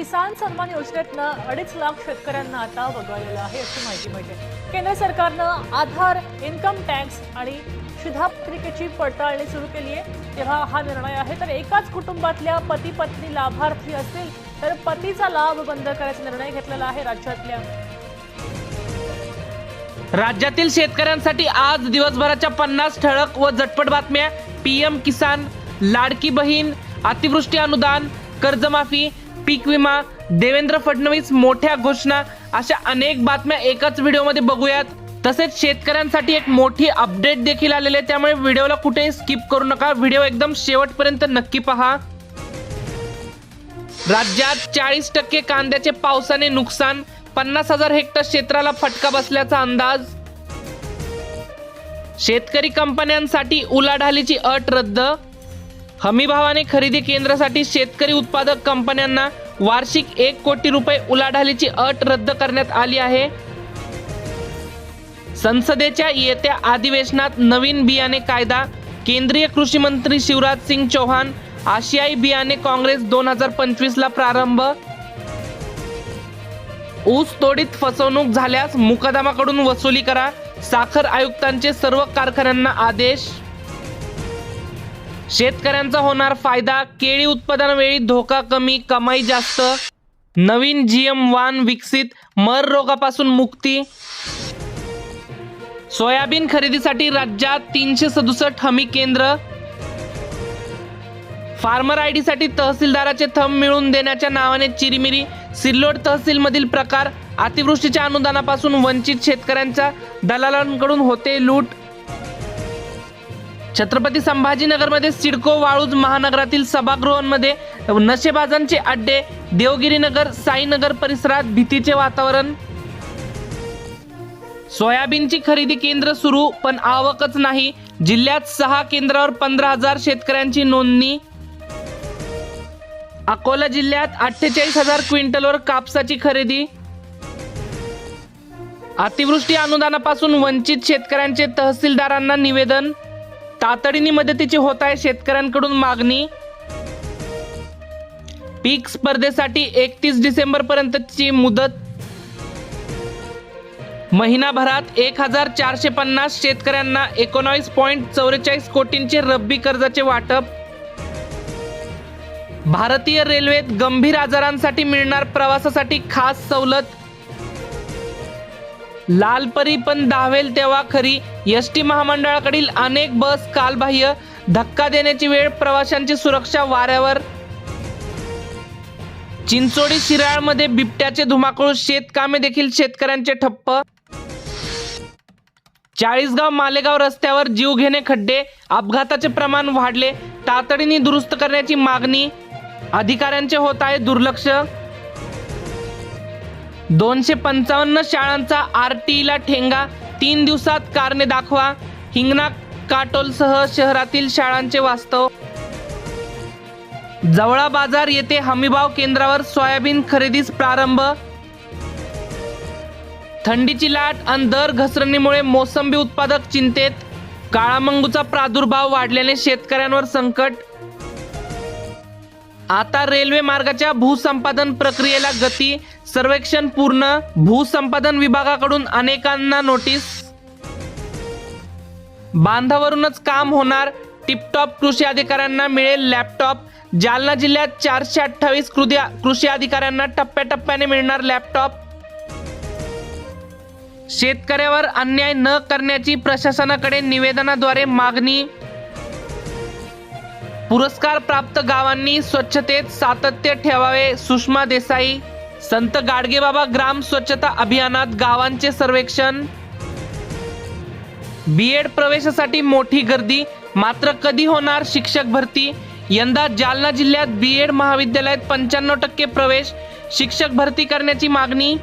किसान सन्मान योजनेतनं अडीच लाख शेतकऱ्यांना आता वगळलेलं आहे अशी माहिती मिळते. केंद्र सरकारनं आधार इन्कम टॅक्स आणि शिधापत्रिकेची पडताळणी सुरू केली आहे. तेव्हा हा निर्णय आहे तर एकाच कुटुंबातल्या पती पत्नी लाभार्थी असतील तर पतीचा लाभ बंद करायचा निर्णय घेतलेला आहे राज्यातल्या. राज्यातील शेतकऱ्यांसाठी आज दिवसभराच्या पन्नास ठळक व झटपट बातम्या. पीएम किसान लाडकी बहीण अतिवृष्टी अनुदान कर्जमाफी पीक विमा देवेंद्र फडणवीस मोठ्या घोषणा अशा अनेक बातम्या एकाच व्हिडिओमध्ये बघूयात. तसेच शेतकऱ्यांसाठी एक मोठी अपडेट देखील आलेली आहे त्यामुळे व्हिडिओला कुठेही स्किप करू नका. व्हिडिओ एकदम शेवटपर्यंत नक्की पहा. राज्यात चाळीस टक्के कांद्याचे पावसाने नुकसान पन्नास हजार हेक्टर क्षेत्राला फटका बसल्याचा अंदाज. शेतकरी कंपन्यांसाठी उलाढालीची अट रद्द हमीभावाने खरेदी केंद्रासाठी शेतकरी उत्पादक कंपन्यांना वार्षिक एक कोटी रुपये उलाढालीची अट रद्द करण्यात आली आहे. संसदेच्या येत्या अधिवेशनात नवीन बियाणे कायदा केंद्रीय कृषी मंत्री शिवराज सिंग चौहान आशियाई बियाणे काँग्रेस दोन हजार पंचवीस ला प्रारंभ. ऊस तोडीत फसवणूक झाल्यास मुकदमाकडून वसुली करा साखर आयुक्तांचे सर्व कारखान्यांना आदेश. शेतकऱ्यांचा होणार फायदा केळी उत्पादनावेळी धोका कमी कमाई जास्त. नवीन जी एम वान विकसित मर रोगापासून मुक्ती. सोयाबीन खरेदीसाठी राज्यात तीनशे सदुसष्ट हमी केंद्र. फार्मर आयसाठी तहसीलदाराचे थंब मिळवून देण्याच्या नावाने चिरीमिरी. सिल्लोड तहसीलमधील प्रकार अतिवृष्टीच्या अनुदानापासून वंचित शेतकऱ्यांच्या दलालांकडून होते लूट. छत्रपती संभाजीनगरमध्ये सिडको वाळूज महानगरातील सभागृहांमध्ये नशेबाजांचे अड्डे देवगिरीनगर साईनगर परिसरात भीतीचे वातावरण. सोयाबीनची खरेदी केंद्र सुरू पण आवकच नाही. जिल्ह्यात सहा केंद्रावर पंधरा हजार शेतकऱ्यांची नोंदणी. अकोला जिल्ह्यात अठ्ठेचाळीस हजार क्विंटलवर कापसाची खरेदी. अतिवृष्टी अनुदानापासून वंचित शेतकऱ्यांचे तहसीलदारांना निवेदन. तातडीने मदतीची होत आहे शेतकऱ्यांकडून मागणी. पीक स्पर्धेसाठी एकतीस डिसेंबर पर्यंतची मुदत. महिनाभरात एक हजार चारशे पन्नास शेतकऱ्यांना एकोणावीस पॉईंट चौवेचाळीस कोटींचे रब्बी कर्जाचे वाटप. भारतीय रेल्वेत गंभीर आजारांसाठी मिळणार प्रवासासाठी खास सवलत. लालपरी पण धावेल तेव्हा खरी. एस टी महामंडळाकडील अनेक बस कालबाह्य धक्का देण्याची वेळ प्रवाशांची सुरक्षा वाऱ्यावर. चिंचोडी शिराळमध्ये बिबट्याचे धुमाकूळ शेतकामे देखील शेतकऱ्यांचे ठप्प. चाळीसगाव मालेगाव रस्त्यावर जीव घेणे खड्डे अपघाताचे प्रमाण वाढले. तातडीने दुरुस्त करण्याची मागणी अधिकाऱ्यांचे होत आहे दुर्लक्ष. दोनशे पंचावन्न शाळांचा आर टीला ठेंगा. तीन दिवसात कारणे दाखवा. हिंगणा काटोलसह शहरातील शाळांचे वास्तव. जवळा बाजार येथे हमीभाव केंद्रावर सोयाबीन खरेदीस प्रारंभ. थंडीची लाट आणि दर घसरणीमुळे मोसंबी उत्पादक चिंतेत. काळामंगूचा प्रादुर्भाव वाढल्याने शेतकऱ्यांवर संकट. आता रेल्वे मार्गाच्या भूसंपादन प्रक्रियेला गती सर्वेक्षण पूर्ण भूसंपादन विभागाकडून अनेकांना नोटीस. बांधावरूनच काम होणार टिपटॉप कृषी अधिकाऱ्यांना मिळेल लॅपटॉप. जालना जिल्ह्यात चारशे अठ्ठावीस कृषी अधिकाऱ्यांना टप्प्याटप्प्याने मिळणार लॅपटॉप. शेतकऱ्यावर अन्याय न करण्याची प्रशासनाकडे निवेदनाद्वारे मागणी. पुरस्कार प्राप्त गावांनी स्वच्छतेत सातत्य ठेवावे सुषमा देसाई संत गाडगेबाबा ग्राम स्वच्छता अभियानात गावांचे सर्वेक्षण. बीएड प्रवेशासाठी मोठी गर्दी मात्र कधी होणार शिक्षक भरती? यंदा जालना जिल्ह्यात बीएड महाविद्यालयात पंच्याण्णव टक्के प्रवेश शिक्षक भरती करण्याची मागणी